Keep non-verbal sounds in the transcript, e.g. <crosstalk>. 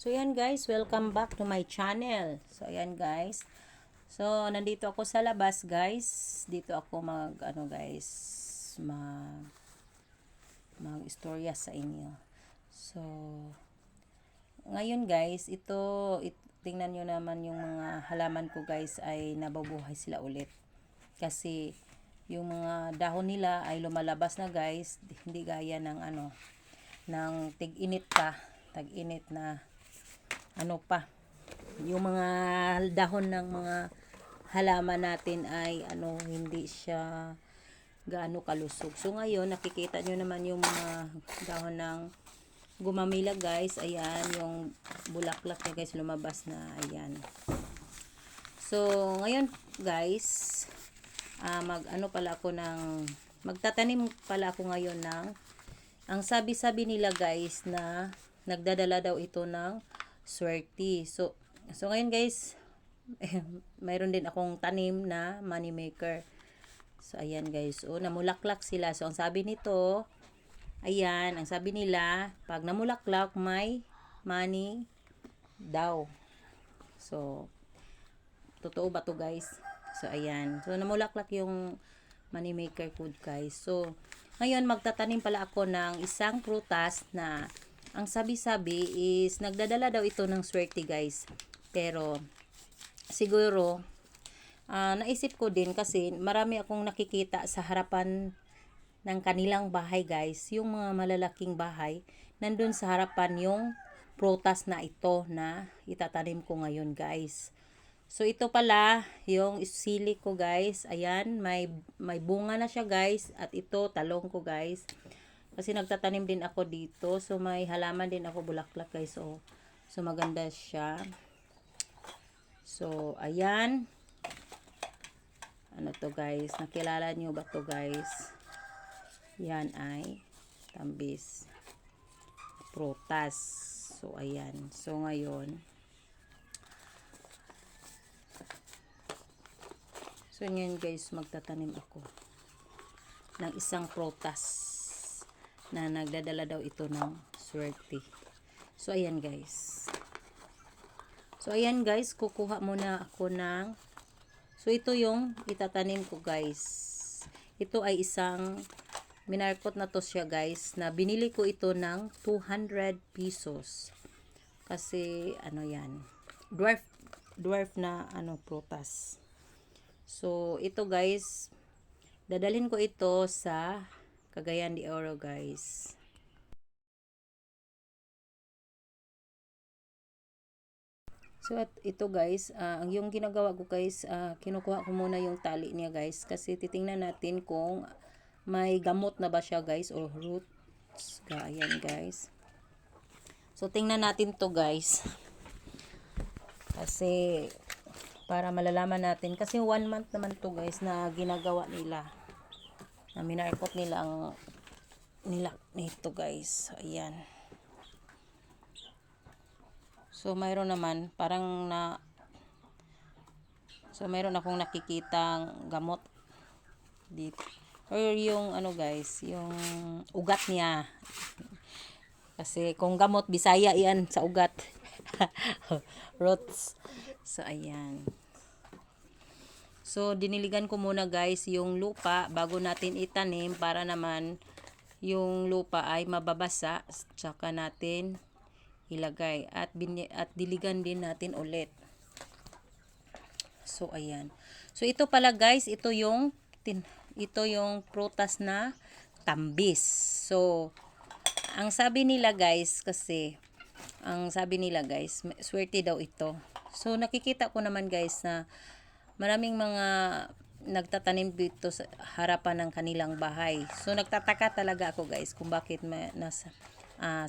So, yan guys, welcome back to my channel. So, ayan guys. So, nandito ako sa labas guys. Dito ako mag, ano guys, mag, mag istorya sa inyo. So, ngayon guys, ito, it, tingnan nyo naman yung mga halaman ko guys ay nababuhay sila ulit. Kasi, yung mga dahon nila ay lumalabas na guys, hindi gaya ng ano, ng tig-init pa, tag-init na ano pa yung mga dahon ng mga halaman natin ay ano hindi siya gaano kalusog. So ngayon nakikita nyo naman yung mga dahon ng gumamila guys. Ayan yung bulaklak niya guys lumabas na. Ayan. So ngayon guys ah, mag ano pala ako ng magtatanim pala ako ngayon ng ang sabi-sabi nila guys na nagdadala daw ito ng swerte. So, so ngayon guys, <laughs> mayroon din akong tanim na money maker. So, ayan guys. O, namulaklak sila. So, ang sabi nito, ayan, ang sabi nila, pag namulaklak, may money daw. So, totoo ba to guys? So, ayan. So, namulaklak yung money maker food guys. So, ngayon, magtatanim pala ako ng isang prutas na ang sabi-sabi is nagdadala daw ito ng swerte guys. Pero siguro uh, naisip ko din kasi marami akong nakikita sa harapan ng kanilang bahay guys. Yung mga malalaking bahay, nandun sa harapan yung prutas na ito na itatanim ko ngayon guys. So ito pala yung sili ko guys. Ayan, may may bunga na siya guys at ito talong ko guys. Kasi nagtatanim din ako dito. So, may halaman din ako bulaklak guys. So, so maganda siya. So, ayan. Ano to guys? Nakilala nyo ba to guys? Yan ay tambis. Prutas. So, ayan. So, ngayon. So, ngayon guys, magtatanim ako ng isang prutas na nagdadala daw ito ng swerte. So, ayan guys. So, ayan guys, kukuha muna ako ng So, ito yung itatanim ko guys. Ito ay isang minarkot na to siya guys na binili ko ito ng 200 pesos. Kasi, ano yan, dwarf, dwarf na ano, prutas. So, ito guys, dadalhin ko ito sa Cagayan de Oro guys. So at ito guys, uh, yung ginagawa ko guys, uh, kinukuha ko muna yung tali niya guys kasi titingnan natin kung may gamot na ba siya guys o roots. Ayan guys. So tingnan natin to guys. Kasi para malalaman natin kasi one month naman to guys na ginagawa nila na minarkot nila ang nila nito guys. Ayan. So mayroon naman parang na so mayroon akong nakikitang gamot dito or yung ano guys yung ugat niya. Kasi kung gamot bisaya yan sa ugat. <laughs> Roots. So ayan So, diniligan ko muna guys yung lupa bago natin itanim para naman yung lupa ay mababasa. Tsaka natin ilagay. At, at diligan din natin ulit. So, ayan. So, ito pala guys, ito yung, ito yung prutas na tambis. So, ang sabi nila guys, kasi, ang sabi nila guys, swerte daw ito. So, nakikita ko naman guys na maraming mga nagtatanim dito sa harapan ng kanilang bahay. So nagtataka talaga ako guys kung bakit may nasa uh,